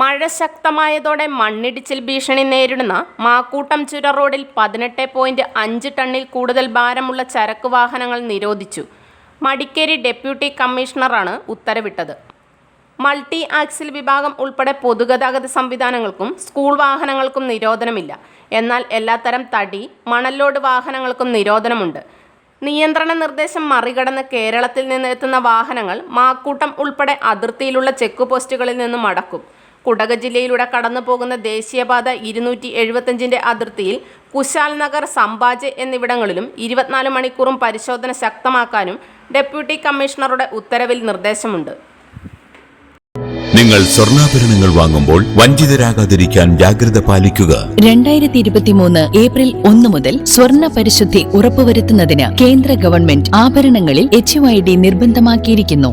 മഴ ശക്തമായതോടെ മണ്ണിടിച്ചിൽ ഭീഷണി നേരിടുന്ന മാക്കൂട്ടം ചുര റോഡിൽ പതിനെട്ട് പോയിന്റ് അഞ്ച് ടണ്ണിൽ കൂടുതൽ ഭാരമുള്ള ചരക്ക് വാഹനങ്ങൾ നിരോധിച്ചു. മടിക്കേരി ഡെപ്യൂട്ടി കമ്മീഷണറാണ് ഉത്തരവിട്ടത്. മൾട്ടി ആക്സിൽ വിഭാഗം ഉൾപ്പെടെ പൊതുഗതാഗത സംവിധാനങ്ങൾക്കും സ്കൂൾ വാഹനങ്ങൾക്കും നിരോധനമില്ല. എന്നാൽ എല്ലാത്തരം തടി മണലോട് വാഹനങ്ങൾക്കും നിരോധനമുണ്ട്. നിയന്ത്രണ നിർദ്ദേശം മറികടന്ന് കേരളത്തിൽ നിന്ന് എത്തുന്ന വാഹനങ്ങൾ മാക്കൂട്ടം ഉൾപ്പെടെ അതിർത്തിയിലുള്ള ചെക്ക് പോസ്റ്റുകളിൽ നിന്നും മടക്കും കുടക് ജില്ലയിലൂടെ കടന്നു പോകുന്ന ദേശീയപാത ഇരുന്നൂറ്റി എഴുപത്തഞ്ചിന്റെ അതിർത്തിയിൽ കുശാൽ നഗർ സമ്പാജ് എന്നിവിടങ്ങളിലും ഇരുപത്തിനാല് മണിക്കൂറും പരിശോധന ശക്തമാക്കാനും ഡെപ്യൂട്ടി കമ്മീഷണറുടെ ഉത്തരവിൽ നിർദ്ദേശമുണ്ട്. നിങ്ങൾ സ്വർണാഭരണങ്ങൾ വാങ്ങുമ്പോൾ വഞ്ചിതരാകാതിരിക്കാൻ ജാഗ്രത പാലിക്കുക. രണ്ടായിരത്തി ഇരുപത്തിമൂന്ന് ഏപ്രിൽ ഒന്ന് മുതൽ സ്വർണ പരിശുദ്ധി ഉറപ്പുവരുത്തുന്നതിന് കേന്ദ്ര ഗവൺമെന്റ് ആഭരണങ്ങളിൽ എച്ച് നിർബന്ധമാക്കിയിരിക്കുന്നു.